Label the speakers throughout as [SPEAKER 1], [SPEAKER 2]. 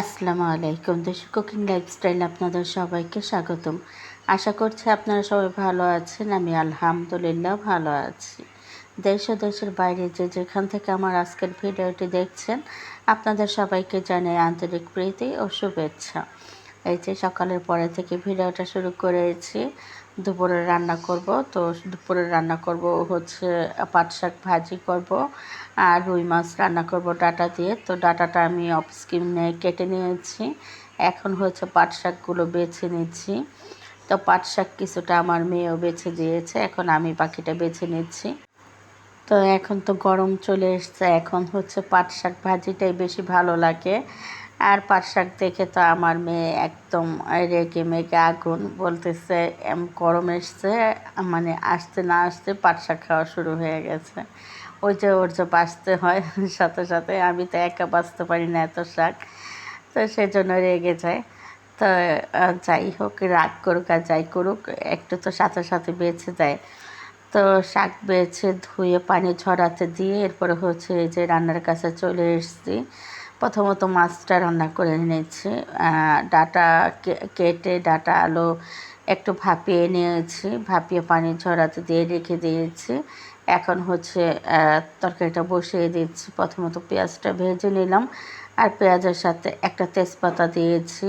[SPEAKER 1] আসসালামু আলাইকুম। দেশ কুকিং লাইফস্টাইল আপনাদের সবাইকে স্বাগতম। আশা করছি আপনারা সবাই ভালো আছেন, আমি আলহামদুলিল্লাহ ভালো আছি। দেশ ও দেশের বাইরে যে যেখান থেকে আমার আজকের ভিডিওটি দেখছেন, আপনাদের সবাইকে জানাই আন্তরিক প্রীতি ও শুভেচ্ছা। এই যে সকালের পরে থেকে ভিডিওটা শুরু করেছি দুপুরে রান্না করব। তো দুপুরে রান্না করব হচ্ছে পাট শাক ভাজি করব আর রুই মাছ রান্না করব ডাটা দিয়ে। তো ডাটাটা আমি অফ স্কিমে কেটে নিয়েছি। এখন হচ্ছে পাট শাকগুলো বেছে নিচ্ছি। তো পাট শাক কিছুটা আমার মেয়েও বেছে দিয়েছে, এখন আমি পাখিটা বেছে নিচ্ছি। তো এখন তো গরম চলে এসছে, এখন হচ্ছে পাট শাক ভাজিটাই বেশি ভালো লাগে। আর পাট শাক দেখে তো আমার মেয়ে একদম রেগে মেগে আগুন বলতেছে, এম, গরম এসছে মানে আসতে না আসতে পাট শাক খাওয়া শুরু হয়ে গেছে। ওই যে ওর যে বাঁচতে হয়, সাথে সাথে আমি তো একা বাঁচতে পারি না এত শাক। তো সেজন্য রেগে যায়। তো যাই হোক, রাগ করুক আর যাই করুক, একটু তো সাথে সাথে বেছে দেয় তো শাক বেছে ধুয়ে পানি ঝরাতে দিয়ে এরপরে হচ্ছে এই যে রান্নার কাছে চলে এসেছি। প্রথমত মাছটা রান্না করে নিয়েছি ডাটা কেটে ডাটা আলু একটু ভাপিয়ে নিয়েছি, ভাপিয়ে পানি ঝরাতে দিয়ে রেখে দিয়েছি। এখন হচ্ছে তরকারিটা বসিয়ে দিচ্ছি। প্রথমত পেঁয়াজটা ভেজে নিলাম আর পেঁয়াজের সাথে একটা তেজপাতা দিয়েছি।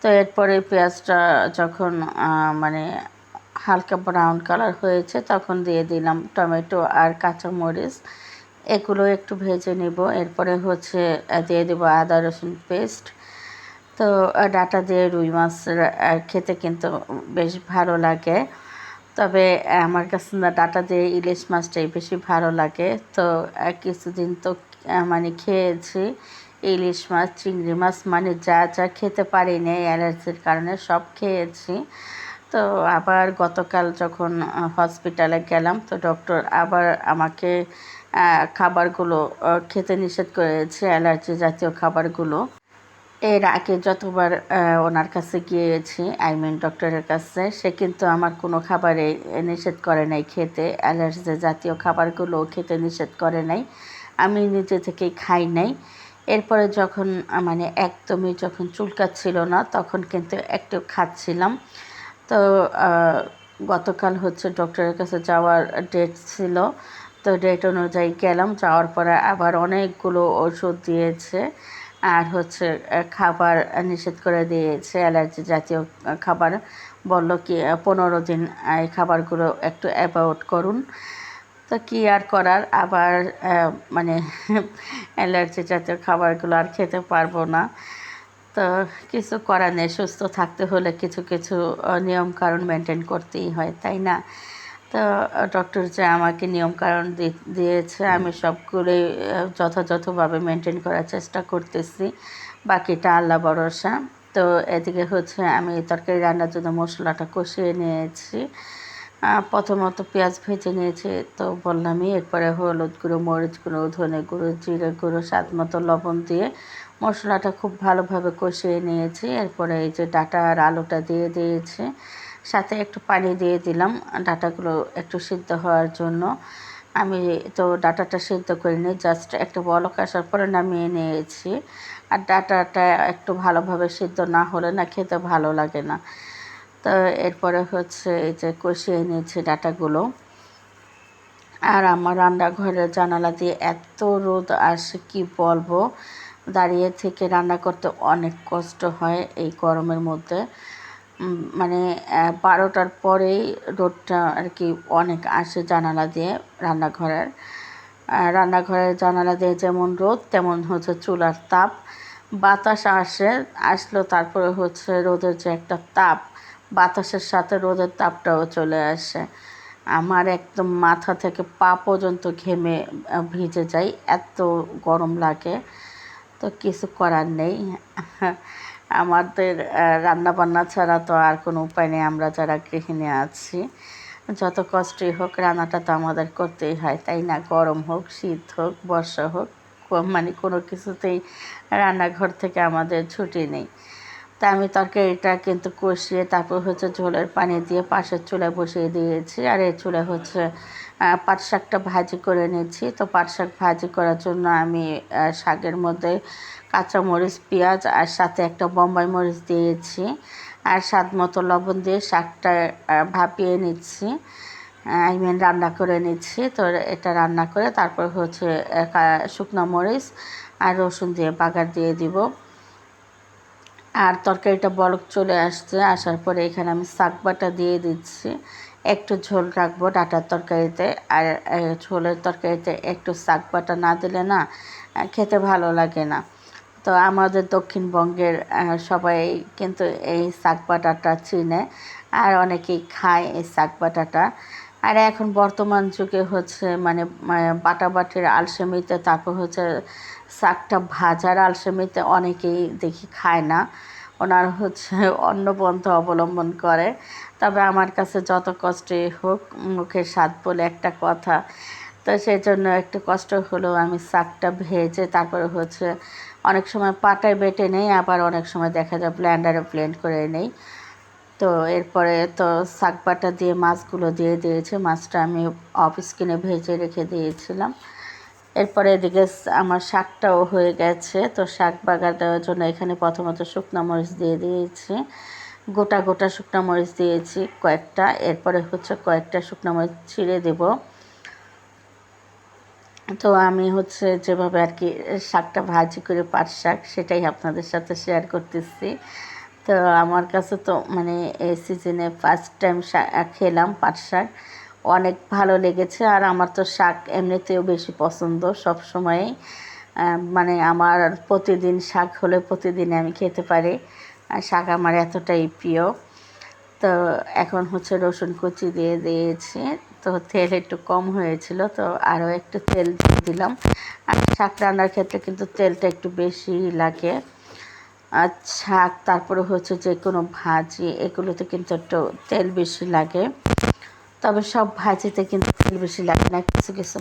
[SPEAKER 1] তো এরপরে পেঁয়াজটা যখন মানে হালকা ব্রাউন কালার হয়েছে তখন দিয়ে দিলাম টমেটো আর কাঁচামরিচ। এগুলো একটু ভেজে নেব। এরপরে হচ্ছে দিয়ে দেবো আদা, রসুন পেস্ট। তো ডাটা দিয়ে রুই মাছ খেতে কিন্তু বেশ ভালো লাগে। তবে, আমার কাছে না, ডাটা দিয়ে ইলিশ মাছটাই বেশি ভালো লাগে। তো কিছুদিন তো মানে খেয়েছি ইলিশ মাছ, চিংড়ি মাছ মানে যা যা খেতে পারি পারিনি অ্যালার্জির কারণে সব খেয়েছি। তো, আবার গতকাল যখন হসপিটালে গেলাম, তো ডক্টর আবার আমাকে খাবারগুলো খেতে নিষেধ করেছে অ্যালার্জি জাতীয় খাবারগুলো। এর আগে যতবার ওনার কাছে গিয়েছি, আই মিন ডক্টরের কাছে, সে কিন্তু আমার কোনো খাবারে নিষেধ করে নাই খেতে, অ্যালার্জি জাতীয় খাবারগুলো খেতে নিষেধ করে নাই। আমি নিজে থেকেই খাই নাই। এরপরে যখন মানে একদমই যখন চুলকাচ্ছিল না, তখন কিন্তু একটু খাচ্ছিলাম। তো গতকাল হচ্ছে ডক্টরের কাছে যাওয়ার ডেট ছিল। তো ডেট অনুযায়ী গেলাম যাওয়ার পরে আবার অনেকগুলো ওষুধ দিয়েছে আর হচ্ছে খাবার নিষেধ করে দিয়েছে, অ্যালার্জি জাতীয় খাবার। বলল কি পনেরো দিন এই খাবারগুলো একটু অ্যাভয়েড করুন। তো কী আর করার? আবার মানে অ্যালার্জি জাতীয় খাবারগুলো আর খেতে পারব না। তো কিছু করার নেই, সুস্থ থাকতে হলে কিছু কিছু নিয়মকানুন মেনটেন করতেই হয়, তাই না? তো ডক্টর যে আমাকে নিয়মকানুন দিয়েছে, আমি সবগুলোই যথাযথভাবে মেনটেন করার চেষ্টা করতেছি। বাকিটা আল্লাহ ভরসা। তো, এদিকে হচ্ছে আমি তরকারি রান্নার জন্য মশলাটা কষিয়ে নিয়েছি। প্রথমত পেঁয়াজ ভেজে নিয়েছি। তো বললামই এরপরে হলুদ গুঁড়ো, মরিচ গুঁড়ো, ধনে গুঁড়ো, জিরে গুঁড়ো, স্বাদ মতো লবণ দিয়ে মশলাটা খুব ভালোভাবে কষিয়ে নিয়েছি। এরপরে এই যে ডাটা আর আলুটা দিয়ে দিয়েছি। সাথে একটু পানি দিয়ে দিলাম ডাটাগুলো একটু সিদ্ধ হওয়ার জন্য। আমি তো ডাটাটা সিদ্ধ করিনি জাস্ট একটু বলক আসার পরে নামিয়ে নিয়েছি। আর ডাটাটা একটু ভালোভাবে সিদ্ধ না হলে না খেতে ভালো লাগে না। তো এরপরে হচ্ছে এই যে কষিয়ে নিয়েছি ডাটাগুলো। আর আমার রান্নাঘরের জানালা দিয়ে এত রোদ আসে, কি বলব? দাঁড়িয়ে থেকে রান্না করতে অনেক কষ্ট হয় এই গরমের মধ্যে। মানে বারোটার পরেই রোদটা আর কি অনেক আসে জানালা দিয়ে রান্নাঘরের। রান্নাঘরের জানালা দিয়ে যেমন রোদ, তেমন হচ্ছে চুলার তাপ। বাতাস আসে, আসলো তারপরে হচ্ছে রোদের যে একটা তাপ, বাতাসের সাথে রোদের তাপটাও চলে আসে। আমার একদম মাথা থেকে পা পর্যন্ত ঘেমে ভিজে যায়, এত গরম লাগে। তো কিছু করার নেই। আমাদের রান্না বান্না ছাড়া তো আর কোনো উপায় নেই। আমরা যারা গৃহিণী আছি, যত কষ্টই হোক, রান্নাটা তো আমাদের করতেই হয়। তাই না? গরম হোক, শীত হোক, বর্ষা হোক মানে কোনো কিছুতেই রান্নাঘর থেকে আমাদের ছুটি নেই। তা আমি তরকারিটা কিন্তু কষিয়ে, তারপর হচ্ছে ঝোলের পানি দিয়ে পাশের চুলায় বসিয়ে দিয়েছি। আর এই চুলা হচ্ছে পাট শাকটা ভাজি করে নিচ্ছি তো পাট শাক ভাজি করার জন্য আমি শাকের মধ্যে কাঁচামরিচ, পেঁয়াজ আর সাথে একটা বোম্বাই মরিচ দিয়েছি। আর স্বাদ মতো লবণ দিয়ে শাকটা ভাপিয়ে নিচ্ছি। আই মিন রান্না করে নিচ্ছি। তো এটা রান্না করে তারপর হচ্ছে শুকনো মরিচ আর রসুন দিয়ে বাগার দিয়ে দিব। আর তরকারিটা বলক চলে আসছে। আসার পরে এখানে আমি শাক বাটা দিয়ে দিচ্ছি। একটু ঝোল রাখব ডাটার তরকারিতে আর ঝোলের তরকারিতে একটু শাক বাটা না দিলে না খেতে ভালো লাগে না। তো আমাদের দক্ষিণবঙ্গের সবাই কিন্তু এই শাক বাটাটা চিনে আর অনেকেই খায় এই শাক বাটাটা। আর এখন বর্তমান যুগে হচ্ছে মানে বাটাবাটির আলসেমিতে তারপর হচ্ছে শাকটা ভাজার আলসেমিতে অনেকেই দেখি খায় না। ওনার হচ্ছে অন্য পন্থা অবলম্বন করে। তবে আমার কাছে যত কষ্টই হোক মুখের স্বাদ বলে একটা কথা। তো সেই জন্য একটু কষ্ট হলেও আমি শাকটা ভেজে তারপরে হচ্ছে অনেক সময় পাটায় বেটে নেই, আবার অনেক সময় দেখা যায় ব্লেন্ডারে ব্লেন্ড করে নেই। তো এরপরে তো শাক বাটা দিয়ে মাছগুলো দিয়ে দিয়েছে, মাছটা আমি অফ স্কিনে ভেজে রেখে দিয়েছিলাম। এরপরে এদিকে আমার শাকটাও হয়ে গেছে, তো শাক বাগা দেওয়ার জন্য এখানে প্রথমত শুকনো মরিচ দিয়ে দিয়েছি। গোটা গোটা শুকনো মরিচ দিয়েছি কয়েকটা, এরপরে হচ্ছে কয়েকটা শুকনো মরিচ ছিঁড়ে দেবো। তো আমি হচ্ছে যেভাবে আর কি শাকটা ভাজি করে পাট শাক সেটাই আপনাদের সাথে শেয়ার করতেছি। তো আমার কাছে তো মানে এই সিজনে ফার্স্ট টাইম খেলাম পাট শাক। অনেক ভালো লেগেছে আর আমার তো শাক এমনিতেও বেশি পছন্দ সব সময়ই মানে আমার প্রতিদিন শাক হলে প্রতিদিন আমি খেতে পারি। শাক আমার এতটাই প্রিয়। তো এখন হচ্ছে রসুন কুচি দিয়ে দিয়েছি। তো তেল একটু কম হয়েছিল, তো আরও একটু তেল দিয়ে দিলাম। আর শাক রান্নার ক্ষেত্রে কিন্তু তেলটা একটু বেশি লাগে। আর শাক, তারপরে হচ্ছে যে কোনো ভাজি, এগুলোতে কিন্তু একটু তেল বেশি লাগে। তবে সব ভাজিতে কিন্তু তেল বেশি লাগে না। কিছু কিছু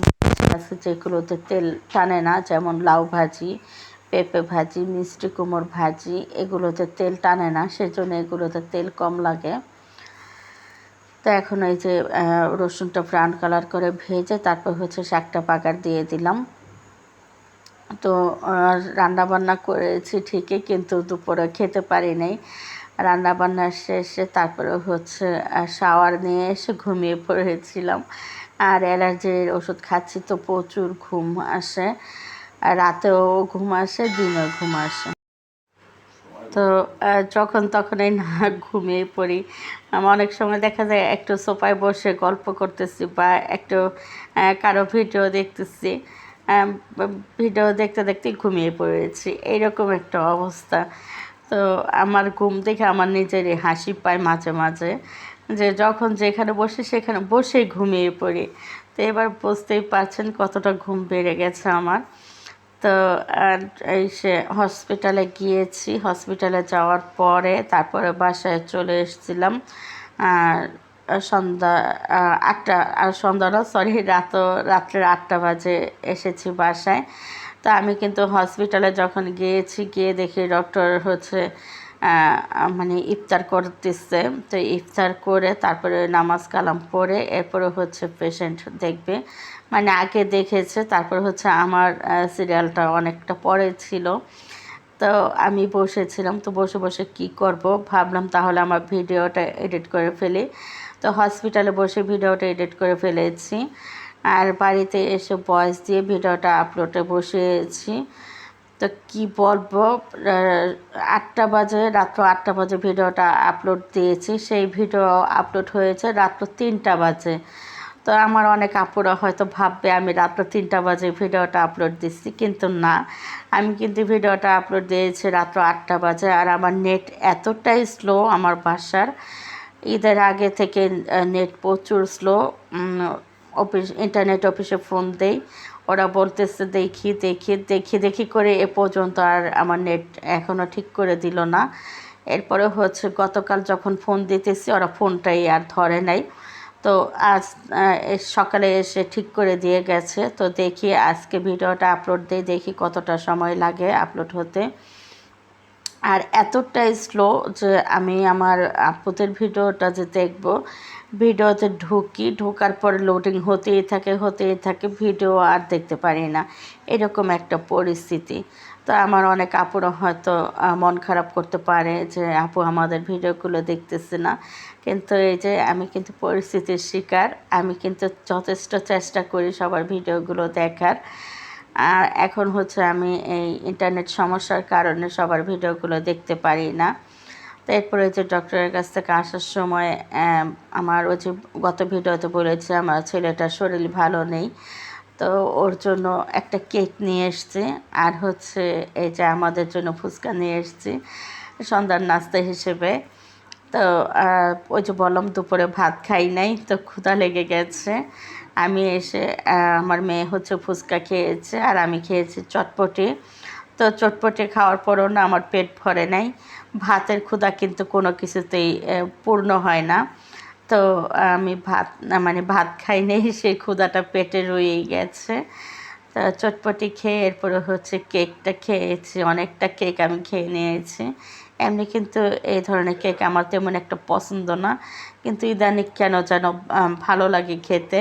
[SPEAKER 1] আছে যেগুলোতে তেল টানে না, যেমন লাউ ভাজি পেঁপে ভাজি, মিষ্টি কুমড় ভাজি, এগুলোতে তেল টানে না, সেজন্য এগুলোতে তেল কম লাগে। তো এখন এই যে রসুনটা ব্রাউন কালার করে ভেজে তারপর হচ্ছে শাকটা পাকার দিয়ে দিলাম। তো রান্না বান্না করেছি ঠিকই, কিন্তু দুপুরে খেতে পারি নাই। রান্না বান্না শেষে তারপরে হচ্ছে শাওয়ার নিয়ে এসে ঘুমিয়ে পড়েছিলাম। আর অ্যালার্জির ওষুধ খাচ্ছি, তো প্রচুর ঘুম আসে। রাতেও ঘুম আসে, দিনেও ঘুম আসে। তো যখন তখনই না ঘুমিয়ে পড়ি। আমার অনেক সময় দেখা যায় একটু সোফায় বসে গল্প করতেছি বা একটু কারও ভিডিও দেখতেছি। ভিডিও দেখতে দেখতে ঘুমিয়ে পড়েছি। এইরকম একটা অবস্থা। তো, আমার ঘুম দেখে আমার নিজেরই হাসি পায় মাঝে মাঝে। যে যখন যেখানে বসে সেখানে বসেই ঘুমিয়ে পড়ি। তো এবার বুঝতেই পারছেন কতটা ঘুম বেড়ে গেছে আমার। তো আর এই সে হসপিটালে গিয়েছি। হসপিটালে যাওয়ার পরে তারপরে বাসায় চলে এসেছিলাম। আর সন্ধ্যা আটটা, আর সন্ধ্যা না সরি রাত, রাত্রের আটটা বাজে এসেছি বাসায়। তো আমি কিন্তু হসপিটালে যখন গিয়েছি, গিয়ে দেখি ডক্টর হচ্ছে মানে ইফতার করতেছে। তো ইফতার করে তারপরে নামাজ কালাম পড়ে, এরপরে হচ্ছে পেশেন্ট দেখবে। মানে আগে দেখেছে, তারপর হচ্ছে আমার সিরিয়ালটা অনেকটা পরে ছিল। তো আমি বসেছিলাম, তো বসে বসে কি করব? ভাবলাম তাহলে আমার ভিডিওটা এডিট করে ফেলি। তো হসপিটালে বসে ভিডিওটা এডিট করে ফেলেছি। আর বাড়িতে এসে ভয়েস দিয়ে ভিডিওটা আপলোডে বসিয়েছি। তো কি বলব আটটা বাজে, রাত্র আটটা বাজে ভিডিওটা আপলোড দিয়েছি। সেই ভিডিও আপলোড হয়েছে রাত্র তিনটা বাজে। তো আমার অনেক আপুরা হয়তো ভাববে, আমি রাত্র তিনটা বাজে ভিডিওটা আপলোড দিচ্ছি। কিন্তু না, আমি কিন্তু ভিডিওটা আপলোড দিয়েছি রাত্র আটটা বাজে আর আমার নেট এতটাই স্লো আমার বাসার। ঈদের আগে থেকে নেট প্রচুর স্লো অফিস ইন্টারনেট অফিসে ফোন দেই। ওরা বলতেছে, দেখি দেখি দেখি দেখি করে এ পর্যন্ত আর আমার নেট এখনও ঠিক করে দিল না। এরপরে হচ্ছে গতকাল যখন ফোন দিতেছি, ওরা ফোনটাই আর ধরে নাই। তো আজ সকালে এসে ঠিক করে দিয়ে গেছে। তো দেখি আজকে ভিডিওটা আপলোড দিয়ে দেখি কতটা সময় লাগে আপলোড হতে। আর এতটাই স্লো যে আমি আমার আপুদের ভিডিওটা যে দেখব, ভিডিওতে ঢুকি, ঢোকার পর লোডিং হতেই থাকে হতেই থাকে, ভিডিও আর দেখতে পারি না। এরকম একটা পরিস্থিতি। তো আমার অনেক আপুরা হয়তো মন খারাপ করতে পারে যে, আপু আমাদের ভিডিওগুলো দেখতেছে না। কিন্তু এই যে আমি কিন্তু পরিস্থিতির শিকার, আমি কিন্তু যথেষ্ট চেষ্টা করি সবার ভিডিওগুলো দেখার। আর এখন হচ্ছে আমি এই ইন্টারনেট সমস্যার কারণে সবার ভিডিওগুলো দেখতে পারি না। তো এরপরে যে ডক্টরের কাছ থেকে আসার সময় আমার ওই যে গত ভিডিওতে বলেছে আমার ছেলেটার শরীর ভালো নেই। তো ওর জন্য একটা কেক নিয়ে এসছি। আর হচ্ছে এই যে আমাদের জন্য ফুচকা নিয়ে এসছি। সন্ধ্যার নাস্তা হিসেবে। তো ওই যে বললাম, দুপুরে ভাত খাই নাই, তো ক্ষুধা লেগে গেছে। আমি এসে আমার মেয়ে হচ্ছে ফুচকা খেয়েছে, আর আমি খেয়েছি চটপটি। তো চটপটি খাওয়ার পরও না আমার পেট ভরে নাই। ভাতের ক্ষুধা কিন্তু কোনো কিছুতেই পূর্ণ হয় না। তো, আমি ভাত মানে ভাত খাই নেই, সেই ক্ষুধাটা পেটে রয়েই গেছে। তা চটপটি খেয়ে এরপরে হচ্ছে কেকটা খেয়েছি, অনেকটা কেক আমি খেয়ে নিয়েছি। এমনি কিন্তু এই ধরনের কেক আমার তেমন একটা পছন্দ না। কিন্তু ইদানিং কেন যেন ভালো লাগে খেতে।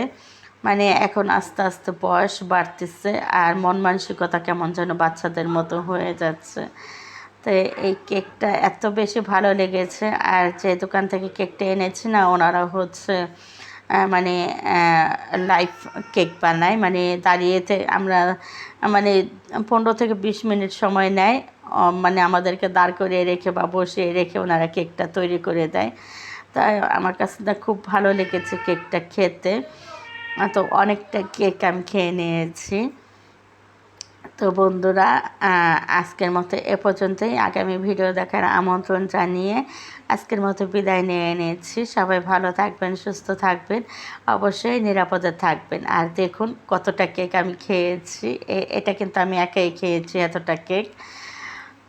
[SPEAKER 1] মানে এখন আস্তে আস্তে বয়স বাড়তেছে আর মন মানসিকতা কেমন যেন বাচ্চাদের মতো হয়ে যাচ্ছে। তো এই কেকটা এত বেশি ভালো লেগেছে আর যে দোকান থেকে কেকটা এনেছি না, ওনারা হচ্ছে মানে লাইফ কেক বানায়। মানে দাঁড়িয়েতে আমরা মানে পনেরো থেকে বিশ মিনিট সময় নেয়। মানে আমাদেরকে দাঁড় করিয়ে রেখে বা বসিয়ে রেখে ওনারা কেকটা তৈরি করে দেয়। তাই আমার কাছে না খুব ভালো লেগেছে কেকটা খেতে। তো অনেকটা কেক আমি খেয়ে নিয়েছি। তো বন্ধুরা আজকের মতো এ পর্যন্তই। আগামী ভিডিও দেখার আমন্ত্রণ জানিয়ে আজকের মতো বিদায় নিয়ে নিয়েছি সবাই ভালো থাকবেন, সুস্থ থাকবেন, অবশ্যই নিরাপদে থাকবেন। আর দেখুন কতটা কেক আমি খেয়েছি। এটা কিন্তু আমি একাই খেয়েছি, এতটা কেক।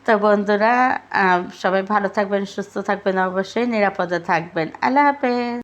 [SPEAKER 1] তো বন্ধুরা সবাই ভালো থাকবেন সুস্থ থাকবেন অবশ্যই নিরাপদে থাকবেন। আল্লাহ হাফেজ।